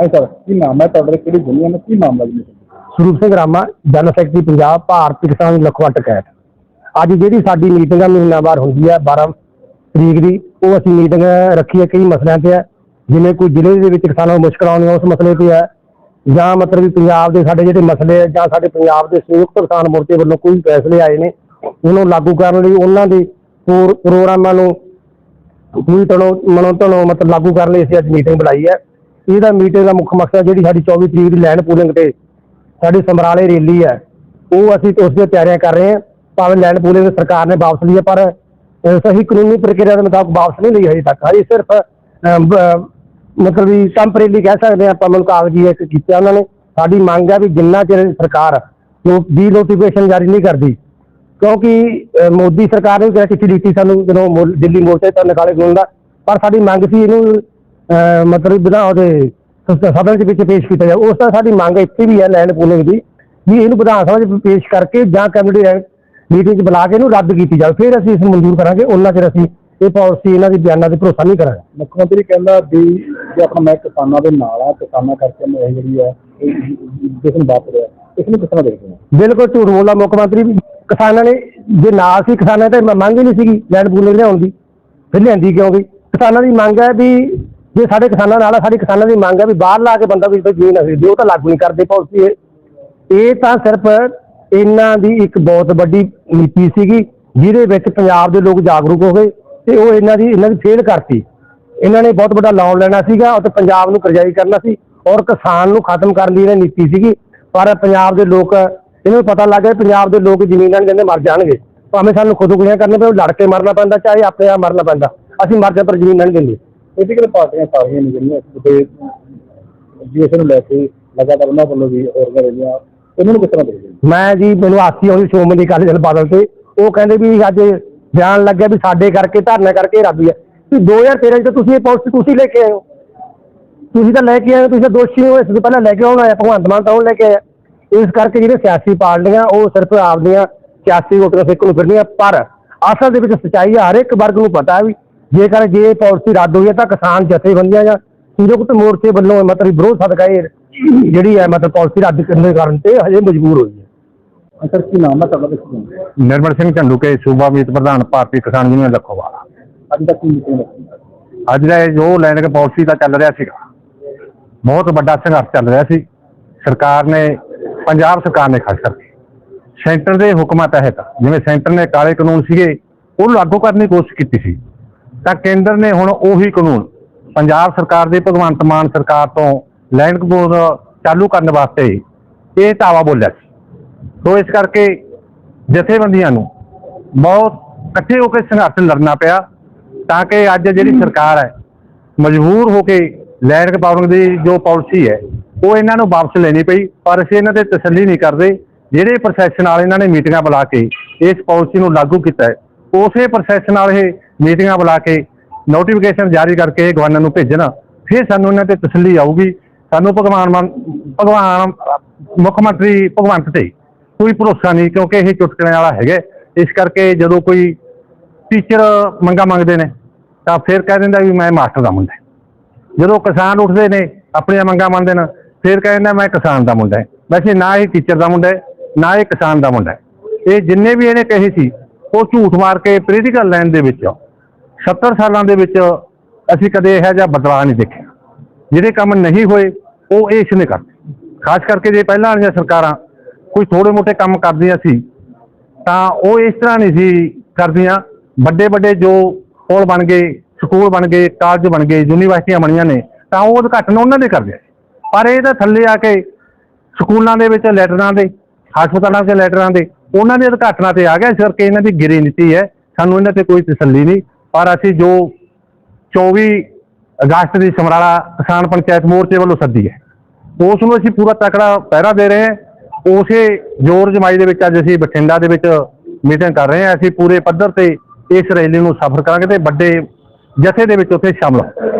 ਹਾਂ ਸਰ ਕੀ ਨਾਮ ਹੈ ਤੁਹਾਡੇ ਕਿਹੜੀ ਦੁਨੀਆ ਨੂੰ ਕੀ ਮਾਮਲਾ ਜੀ? ਸਰੂਪ ਸਿੰਘ ਰਾਮਾ ਜਨਰਲ ਸੈਕਟਰੀ ਪੰਜਾਬ, ਭਾਰਤੀ ਕਿਸਾਨ ਲਖਵਾ ਟਕੈਤ ਅੱਜ ਜਿਹੜੀ ਸਾਡੀ ਮੀਟਿੰਗ ਆ ਮਹੀਨਾਵਾਰ ਹੁੰਦੀ ਹੈ 12 ਤਰੀਕ ਦੀ, ਉਹ ਅਸੀਂ ਮੀਟਿੰਗ ਰੱਖੀ ਹੈ ਕਈ ਮਸਲਿਆਂ ਤੇ ਹੈ ਜਿਵੇਂ ਕੋਈ ਜ਼ਿਲ੍ਹੇ ਦੇ ਵਿੱਚ ਕਿਸਾਨਾਂ ਨੂੰ ਮੁਸ਼ਕਲ ਆਉਂਦੀਆਂ ਉਸ ਮਸਲੇ ਤੇ ਹੈ ਜਾਂ ਮਤਲਬ ਵੀ ਪੰਜਾਬ ਦੇ ਸਾਡੇ ਜਿਹੜੇ ਮਸਲੇ ਹੈ ਜਾਂ ਸਾਡੇ ਪੰਜਾਬ ਦੇ ਸੰਯੁਕਤ ਕਿਸਾਨ ਮੋਰਚੇ ਵੱਲੋਂ ਕੋਈ ਫੈਸਲੇ ਆਏ ਨੇ, ਉਹਨੂੰ ਲਾਗੂ ਕਰਨ ਲਈ ਉਹਨਾਂ ਦੇ ਪ੍ਰੋ- ਪ੍ਰੋਗਰਾਮਾਂ ਨੂੰ ਪੂਰੀ ਤਰ੍ਹਾਂ ਮਨੋਂ ਤੋਂ ਮਤਲਬ ਲਾਗੂ ਕਰਨ ਲਈ ਅਸੀਂ ਅੱਜ ਮੀਟਿੰਗ ਬੁਲਾਈ ਹੈ ਇਹਦਾ ਮੀਟਿੰਗ ਦਾ ਮੁੱਖ ਮਕਸਦ ਜਿਹੜੀ ਸਾਡੀ 24 ਤਰੀਕ ਦੀ ਲੈਂਡ ਪੂਲਿੰਗ ਤੇ ਸਾਡੀ ਸਮਰਾਲੇ ਰੈਲੀ ਹੈ, ਉਹ ਅਸੀਂ ਉਸ ਦੀਆਂ ਤਿਆਰੀਆਂ ਕਰ ਰਹੇ ਹਾਂ। ਭਾਵੇਂ ਲੈਂਡ ਪੂਲਿੰਗ ਸਰਕਾਰ ਨੇ ਵਾਪਸ ਲਈ ਹੈ, ਪਰ ਸਹੀ ਕਾਨੂੰਨੀ ਪ੍ਰਕਿਰਿਆ ਦੇ ਮੁਤਾਬਕ ਵਾਪਸ ਨਹੀਂ ਲਈ ਹਜੇ ਤੱਕ। ਹਜੇ ਸਿਰਫ ਮਤਲਬ ਵੀ ਟੈਂਪਰੇਰੀ ਕਹਿ ਸਕਦੇ ਹਾਂ ਆਪਾਂ ਮੈਨੂੰ ਕਾਗਜ਼ੀ ਇੱਕ ਕੀਤਾ ਉਹਨਾਂ ਨੇ। ਸਾਡੀ ਮੰਗ ਹੈ ਵੀ ਜਿੰਨਾ ਚਿਰ ਸਰਕਾਰ ਜੋ ਡੀ ਨੋਟੀਫਿਕੇਸ਼ਨ ਜਾਰੀ ਨਹੀਂ ਕਰਦੀ, ਕਿਉਂਕਿ ਮੋਦੀ ਸਰਕਾਰ ਨੇ ਵੀ ਕਿਹਾ ਚਿੱਠੀ ਦਿੱਤੀ ਸਾਨੂੰ ਜਦੋਂ ਦਿੱਲੀ ਮੋਰਚੇ ਤੋਂ ਨਿਕਾਲੇ ਗੋਲ ਦਾ। ਪਰ ਸਾਡੀ ਮੰਗ ਸੀ ਇਹਨੂੰ ਅਹ, ਮਤਲਬ ਵਿਧਾਨ ਉਹਦੇ ਸ- ਸਦਨ ਦੇ ਵਿੱਚ ਪੇਸ਼ ਕੀਤਾ ਜਾਵੇ ਉਸ ਤਰ੍ਹਾਂ ਸਾਡੀ ਮੰਗ ਇੱਥੇ ਵੀ ਹੈ ਲੈਂਡ ਪੂਲਿੰਗ ਦੀ ਵੀ ਇਹਨੂੰ ਵਿਧਾਨ ਸਭਾ 'ਚ ਪੇਸ਼ ਕਰਕੇ ਜਾਂ ਕੈਬਨਿਟ ਮੀਟਿੰਗ 'ਚ ਬੁਲਾ ਕੇ ਇਹਨੂੰ ਰੱਦ ਕੀਤੀ ਜਾਵੇ ਫਿਰ ਅਸੀਂ ਇਸ ਨੂੰ ਮਨਜ਼ੂਰ ਕਰਾਂਗੇ ਉਹਨਾਂ ਚਿਰ ਅਸੀਂ ਇਹ ਪਾਲਿਸੀ ਇਹਨਾਂ ਦੀ ਬਿਆਨਾਂ ਤੇ ਭਰੋਸਾ ਨਹੀਂ ਕਰਾਂਗੇ। ਮੁੱਖ ਮੰਤਰੀ ਕਹਿੰਦਾ ਵੀ ਜੇ ਆਪਣਾ ਮੈਂ ਕਿਸਾਨਾਂ ਦੇ ਨਾਲ ਆ ਕਿਸਾਨਾਂ ਕਰਕੇ ਮੈਂ ਇਹ ਜਿਹੜੀ ਹੈ ਜਿਸ ਨੂੰ ਵਾਪਰ ਰਿਹਾ ਇਸ ਨੂੰ ਕਿਸ ਤਰ੍ਹਾਂ ਦੇਖਦੇ ਹੋ? ਬਿਲਕੁਲ ਝੂਠ ਬੋਲਦਾ ਮੁੱਖ ਮੰਤਰੀ ਵੀ ਕਿਸਾਨਾਂ ਨੇ ਜੇ ਨਾ ਸੀ ਕਿਸਾਨਾਂ ਤੇ ਮੰਗ ਹੀ ਨਹੀਂ ਸੀਗੀ ਲੈਂਡ ਪੂਲਿੰਗ ਲਿਆਉਣ ਦੀ ਫਿਰ ਲਿਆਂਦੀ ਕਿਉਂ ਗਈ? ਕਿਸਾਨਾਂ ਦੀ ਮੰਗ ਹੈ ਵੀ ਜੇ ਸਾਡੇ ਕਿਸਾਨਾਂ ਨਾਲ ਆ, ਸਾਡੀ ਕਿਸਾਨਾਂ ਦੀ ਮੰਗ ਹੈ ਵੀ ਬਾਹਰ ਲਾ ਕੇ ਬੰਦਾ ਵੀ ਇੱਥੇ ਜ਼ਮੀਨ ਅਸੀਂ ਉਹ ਤਾਂ ਲਾਗੂ ਨਹੀਂ ਕਰਦੇ ਪਾਲਿਸੀ ਇਹ। ਇਹ ਤਾਂ ਸਿਰਫ ਇਹਨਾਂ ਦੀ ਇੱਕ ਬਹੁਤ ਵੱਡੀ ਨੀਤੀ ਸੀਗੀ, ਜਿਹਦੇ ਵਿੱਚ ਪੰਜਾਬ ਦੇ ਲੋਕ ਜਾਗਰੂਕ ਹੋ ਗਏ ਤੇ ਉਹ ਇਹਨਾਂ ਦੀ ਇਹਨਾਂ ਦੀ ਫੇਲ ਕਰਤੀ। ਇਹਨਾਂ ਨੇ ਬਹੁਤ ਵੱਡਾ ਲੋਨ ਲੈਣਾ ਸੀਗਾ ਅਤੇ ਪੰਜਾਬ ਨੂੰ ਕਰਜ਼ਾਈ ਕਰਨਾ ਸੀ ਔਰ ਕਿਸਾਨ ਨੂੰ ਖਤਮ ਕਰਨ ਦੀ ਇਹਨਾਂ ਨੀਤੀ ਸੀਗੀ। ਪਰ ਪੰਜਾਬ ਦੇ ਲੋਕ, ਇਹਨਾਂ ਨੂੰ ਪਤਾ ਲੱਗ ਗਿਆ ਪੰਜਾਬ ਦੇ ਲੋਕ ਜ਼ਮੀਨਾਂ ਨਹੀਂ ਦਿੰਦੇ ਮਰ ਜਾਣਗੇ। ਭਾਵੇਂ ਸਾਨੂੰ ਖੁਦਕੁਸ਼ੀਆਂ ਕਰਨੇ ਪਏ ਲੜ ਕੇ ਮਰਨਾ ਪੈਂਦਾ, ਚਾਹੇ ਆਪਣੇ ਆਪ ਮਰਨਾ ਪੈਂਦਾ। ਅਸੀਂ ਮਰ ਜਾ ਪਰ ਜ਼ਮੀਨ ਨਹੀਂ ਦਿੰਦੇ। ਪੋਲੀਟੀਕਲ ਪਾਰਟੀਆਂ ਸਾਰੀਆਂ ਨੇ ਜਿਹੜੀਆਂ ਇਸ ਮੁੱਦੇ ਨੂੰ ਲੈ ਕੇ ਲਗਾਤਾਰ ਉਹਨਾਂ ਵੱਲੋਂ ਵੀ ਹੋਰ ਰਹੀਆਂ। ਇਹਨਾਂ ਨੂੰ ਕਿਸ ਤਰ੍ਹਾਂ ਦੇਖਦੇ ਮੈਂ ਜੀ, ਮੈਨੂੰ ਆਸੀ ਆਉਂਦੀ ਸ਼੍ਰੋਮਣੀ ਅਕਾਲੀ ਦਲ ਬਾਦਲ ਤੇ। ਉਹ ਕਹਿੰਦੇ ਵੀ ਅੱਜ ਬਿਆਨ ਲੱਗਿਆ ਵੀ ਸਾਡੇ ਕਰਕੇ, ਧਰਨਾ ਕਰਕੇ ਰੱਬੀ ਹੈ ਵੀ 2013 ਚ ਤੁਸੀਂ ਇਹ ਪਾਲਿਸੀ ਤੁਸੀਂ ਲੈ ਕੇ ਆਏ ਹੋ। ਤੁਸੀਂ ਤਾਂ ਲੈ ਕੇ ਆਏ ਤੁਸੀਂ ਤਾਂ ਦੋਸ਼ੀ ਹੋ, ਇਸ ਤੋਂ ਪਹਿਲਾਂ ਲੈ ਕੇ ਆਉਣਾ ਆਇਆ ਭਗਵੰਤ ਮਾਨ ਤਾਂ ਉਹ ਲੈ ਕੇ ਆਇਆ ਇਸ ਕਰਕੇ ਜਿਹੜੇ ਸਿਆਸੀ ਪਾਰਟੀਆਂ ਉਹ ਸਿਰਫ ਆਪਦੀਆਂ ਸਿਆਸੀ ਵੋਟਾਂ ਸਿੱਖ ਨੂੰ ਫਿਰਦੀਆਂ ਪਰ ਅਸਲ ਦੇ ਵਿੱਚ ਸੱਚਾਈ ਹਰ ਇੱਕ ਵਰਗ ਨੂੰ ਪਤਾ ਵੀ ਜੇਕਰ ਜੇ ਇਹ ਪਾਲਿਸੀ ਰੱਦ ਹੋਈ ਹੈ ਤਾਂ ਕਿਸਾਨ ਜਥੇਬੰਦੀਆਂ ਜਾਂ ਸੰਯੁਕਤ ਮੋਰਚੇ ਵੱਲੋਂ ਮਤਲਬ ਵਿਰੋਧ ਸਦਕਾ ਇਹ ਜਿਹੜੀ ਹੈ ਮਤਲਬ ਪਾਲਿਸੀ ਰੱਦ ਕਰਨ ਦੇ ਕਾਰਨ ਤੇ ਹਜੇ ਮਜਬੂਰ ਹੋਈ ਹੈ। ਸਰ ਕੀ ਨਾਮ ਹੈ ਤੁਹਾਡਾ ਦੱਸੋ ਨਿਰਮਲ ਸਿੰਘ ਝੰਡੂਕੇ ਸੂਬਾ ਮੀਤ ਪ੍ਰਧਾਨ ਭਾਰਤੀ ਕਿਸਾਨ ਯੂਨੀਅਨ ਲਖੋਵਾਲ ਅੱਜ ਤੱਕ ਕੀ ਮੀਟਿੰਗ ਅੱਜ ਦਾ ਇਹ ਜੋ ਲੈਂਡ ਪਾਲਿਸੀ ਦਾ ਚੱਲ ਰਿਹਾ ਸੀਗਾ ਬਹੁਤ ਵੱਡਾ ਸੰਘਰਸ਼ ਚੱਲ ਰਿਹਾ ਸੀ। ਸਰਕਾਰ ਨੇ ਪੰਜਾਬ ਸਰਕਾਰ ਨੇ ਖਾਸ ਕਰਕੇ ਸੈਂਟਰ ਦੇ ਹੁਕਮਾਂ ਤਹਿਤ ਜਿਵੇਂ ਸੈਂਟਰ ਨੇ ਕਾਲੇ ਕਾਨੂੰਨ ਸੀਗੇ ਉਹ ਲਾਗੂ ਕਰਨ ਦੀ ਕੋਸ਼ਿਸ਼ ਕੀਤੀ ਸੀ। ਤਾਂ ਕੇਂਦਰ ਨੇ ਹੁਣ ਉਹੀ ਕਾਨੂੰਨ ਪੰਜਾਬ ਸਰਕਾਰ ਦੇ ਭਗਵੰਤ ਮਾਨ ਸਰਕਾਰ ਤੋਂ ਲੈਂਡ ਬੋਰਡ ਚਾਲੂ ਕਰਨ ਵਾਸਤੇ ਇਹ ਧਾਵਾ ਬੋਲਿਆ ਸੀ। ਸੋ ਇਸ ਕਰਕੇ ਜਥੇਬੰਦੀਆਂ ਨੂੰ ਬਹੁਤ ਇਕੱਠੇ ਹੋ ਕੇ ਸੰਘਰਸ਼ ਲੜਨਾ ਪਿਆ ਤਾਂ ਕਿ ਅੱਜ ਜਿਹੜੀ ਸਰਕਾਰ ਹੈ, ਮਜਬੂਰ ਹੋ ਕੇ ਲੈਂਡ ਪਾਉਣ ਦੀ ਜੋ ਪਾਲਿਸੀ ਹੈ, ਉਹ ਇਹਨਾਂ ਨੂੰ ਵਾਪਸ ਲੈਣੀ ਪਈ, ਪਰ ਅਸੀਂ ਇਹਨਾਂ ਤੇ ਤਸੱਲੀ ਨਹੀਂ ਕਰਦੇ। ਜਿਹੜੇ ਪ੍ਰੋਸੈਸ ਨਾਲ ਇਹਨਾਂ ਨੇ ਮੀਟਿੰਗਾਂ ਬੁਲਾ ਕੇ ਇਸ ਪਾਲਿਸੀ ਨੂੰ ਲਾਗੂ ਕੀਤਾ ਹੈ ਉਸੇ ਪ੍ਰੋਸੈਸ ਨਾਲ ਇਹ ਮੀਟਿੰਗਾਂ ਬੁਲਾ ਕੇ ਨੋਟੀਫਿਕੇਸ਼ਨ ਜਾਰੀ ਕਰਕੇ ਗਵਰਨਰ ਨੂੰ ਭੇਜਣ। ਫਿਰ ਸਾਨੂੰ ਇਹਨਾਂ ਤੇ ਤਸੱਲੀ ਆਊਗੀ। ਸਾਨੂੰ ਭਗਵਾਨ ਮਾਨ- ਭਗਵਾਨ, ਮੁੱਖ ਮੰਤਰੀ ਭਗਵੰਤ ਤੇ ਕੋਈ ਭਰੋਸਾ ਨਹੀਂ, ਕਿਉਂਕਿ ਇਹ ਚੁਟਕਲੇ ਵਾਲਾ ਹੈਗਾ। ਇਸ ਕਰਕੇ ਜਦੋਂ ਕੋਈ ਟੀਚਰ ਮੰਗਾ ਮੰਗਦੇ ਨੇ, ਤਾਂ ਫਿਰ ਕਹਿ ਦਿੰਦਾ ਵੀ ਮੈਂ ਮਾਸਟਰ ਦਾ ਮੁੰਡਾ ਜਦੋਂ ਕਿਸਾਨ ਉੱਠਦੇ ਨੇ, ਆਪਣੀਆਂ ਮੰਗਾਂ ਮੰਨਦੇ ਨੇ, ਫਿਰ ਕਹਿ ਦਿੰਦਾ ਮੈਂ ਕਿਸਾਨ ਦਾ ਮੁੰਡਾ ਹਾਂ। ਵੈਸੇ ਨਾ ਇਹ ਟੀਚਰ ਦਾ ਮੁੰਡਾ ਹੈ, ਨਾ ਇਹ ਕਿਸਾਨ ਦਾ ਮੁੰਡਾ ਇਹ ਜਿੰਨੇ ਵੀ ਇਹਨੇ ਕਹੇ ਸੀ ਉਹ ਝੂਠ ਮਾਰ ਕੇ ਪੋਲੀਟੀਕਲ ਲਾਈਨ ਦੇ ਵਿੱਚ 70 ਸਾਲਾਂ ਦੇ ਵਿੱਚ ਅਸੀਂ ਕਦੇ ਇਹੋ ਜਿਹਾ ਬਦਲਾਅ ਨਹੀਂ ਦੇਖਿਆ। ਜਿਹੜੇ ਕੰਮ ਨਹੀਂ ਹੋਏ, ਉਹ ਇਸ ਨੇ ਕਰਦੇ ਖਾਸ ਕਰਕੇ ਜੇ ਪਹਿਲਾਂ ਵਾਲੀਆਂ ਸਰਕਾਰਾਂ ਕੋਈ ਥੋੜੇ ਮੋਟੇ ਕੰਮ ਕਰਦੀਆਂ ਸੀ, ਤਾਂ ਉਹ ਇਸ ਤਰ੍ਹਾਂ ਨਹੀਂ ਸੀ ਕਰਦੀਆਂ। ਵੱਡੇ ਵੱਡੇ ਜੋ ਪੁਲ ਬਣ ਗਏ, ਸਕੂਲ ਬਣ ਗਏ ਕਾਲਜ ਬਣ ਗਏ, ਯੂਨੀਵਰਸਿਟੀਆਂ ਬਣੀਆਂ ਨੇ, ਤਾਂ ਉਹ ਉਦਘਾਟਨ ਉਹਨਾਂ ਦੇ ਕਰਦੇ ਪਰ ਇਹ ਤਾਂ ਥੱਲੇ ਆ ਕੇ ਸਕੂਲਾਂ ਦੇ ਵਿੱਚ, ਲੈਟਰਾਂ ਦੇ, ਹਸਪਤਾਲਾਂ 'ਚ ਲੈਟਰਾਂ ਦੇ ਉਹਨਾਂ ਦੇ ਉਦਘਾਟਨਾਂ ਤੇ ਆ ਗਿਆ ਇਸ ਕਰਕੇ ਇਹਨਾਂ ਦੀ ਗਿਰੀ ਨੀਤੀ ਹੈ। ਸਾਨੂੰ ਇਹਨਾਂ ਤੇ ਕੋਈ ਤਸੱਲੀ ਨਹੀਂ। ਪਰ ਅਸੀਂ ਜੋ 24 ਅਗਸਤ ਦੀ ਸਮਰਾਲਾ ਕਿਸਾਨ ਪੰਚਾਇਤ ਮੋਰਚੇ ਵੱਲੋਂ ਸੱਦੀ ਹੈ। ਉਸ ਨੂੰ ਅਸੀਂ ਪੂਰਾ ਤਕੜਾ ਪਹਿਰਾ ਦੇ ਰਹੇ ਹਾਂ। ਉਸੇ ਜੋਰ ਜਮਾਈ ਦੇ ਵਿੱਚ ਅੱਜ ਅਸੀਂ ਬਠਿੰਡਾ ਦੇ ਵਿੱਚ ਮੀਟਿੰਗ ਕਰ ਰਹੇ ਹਾਂ। ਅਸੀਂ ਪੂਰੇ ਪੱਧਰ ਤੇ ਇਸ ਰੈਲੀ ਨੂੰ ਸਫ਼ਰ ਕਰਾਂਗੇ ਤੇ ਵੱਡੇ ਜਥੇ ਦੇ ਵਿੱਚ ਉੱਥੇ ਸ਼ਾਮਲ ਹੋਵਾਂਗੇ।